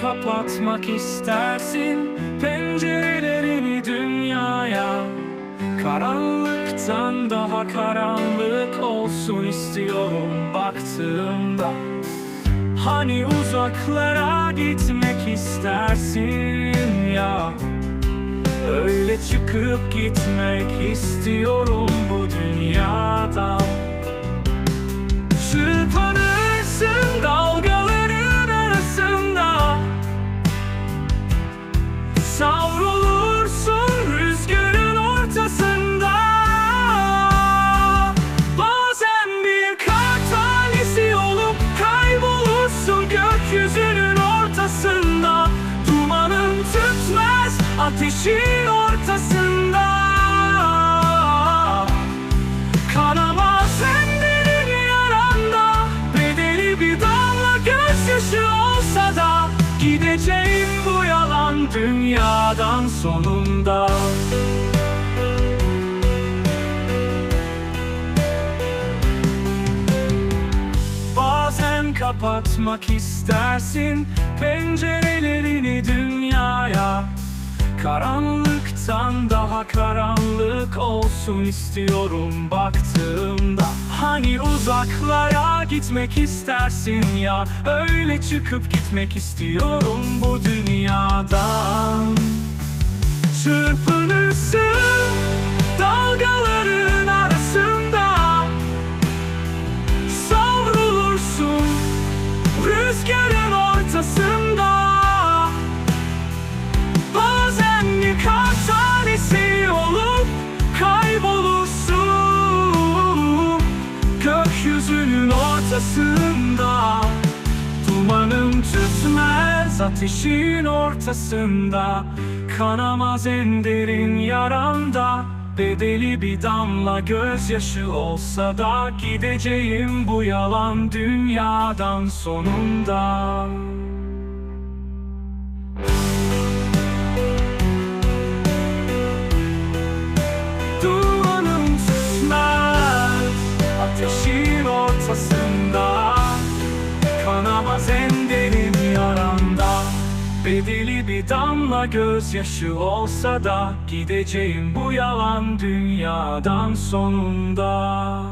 kapatmak istersin pencerelerini dünyaya. Karanlıktan daha karanlık olsun istiyorum baktığımda. Hani uzaklara gitmek istersin ya? Öyle çıkıp gitmek istiyorum bu dünyadan ateşin ortasında. Kanamaz ellerin yaranda. Bedeli bir damla gözyaşı olsa da Gideceğim bu yalan dünyadan sonunda. Bazen kapatmak istersin pencerelerini dünyaya Karanlıktan daha karanlık olsun istiyorum baktığımda. Hani uzaklara gitmek istersin ya? Öyle çıkıp gitmek istiyorum bu dünyadan. Çırpınırsın ortasında. Dumanım tütmez ateşin ortasında. Kanamaz en derin yaranda. Bedeli bir damla gözyaşı olsa da Gideceğim bu yalan dünyadan sonunda. Dumanım tütmez Ateşin ortasında Kanamaz en derin yaranda Bedeli bir damla gözyaşı olsa da Gideceğim bu yalan dünyadan sonunda